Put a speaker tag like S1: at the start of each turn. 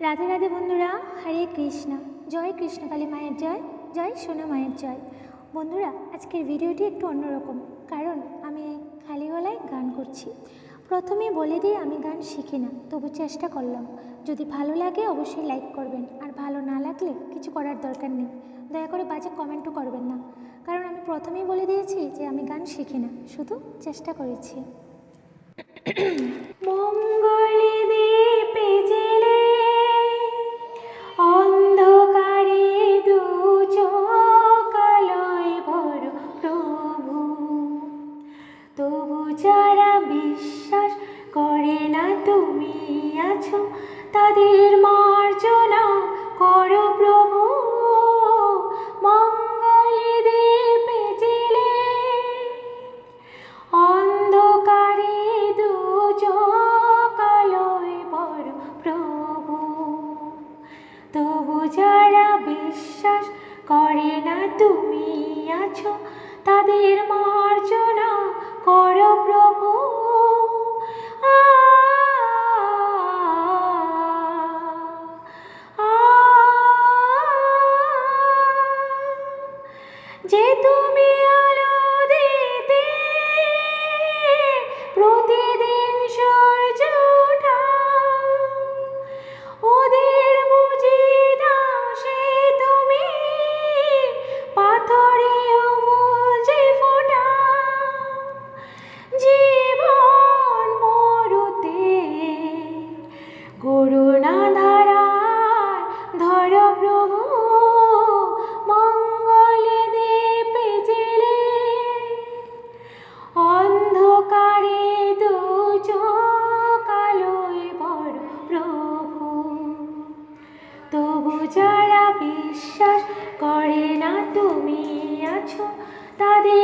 S1: রাধে রাধে বন্ধুরা, হরে কৃষ্ণ। জয় কৃষ্ণকালী মায়ের জয় জয় সোনা মায়ের জয়। বন্ধুরা, আজকের ভিডিওটি একটু অন্যরকম, কারণ আমি খালি গলায় গান করছি। প্রথমে বলে দিই, আমি গান শিখি না, তবু চেষ্টা করলাম। যদি ভালো লাগে, অবশ্যই লাইক করবেন, আর ভালো না লাগলে কিছু করার দরকার নেই। দয়া করে বাজে কমেন্টও করবেন না। কারণ আমি প্রথমেই বলে দিয়েছি যে আমি গান শিখি না, শুধু চেষ্টা করেছি। যারা বিশ্বাস করে না তুমি আছো, তাদের মার্জনা করো প্রভু। অন্ধকারে তবু যারা বিশ্বাস করে না তুমি আছো, তাদের মার্জনা করো প্রভু যে তুমি আলো তাদের মা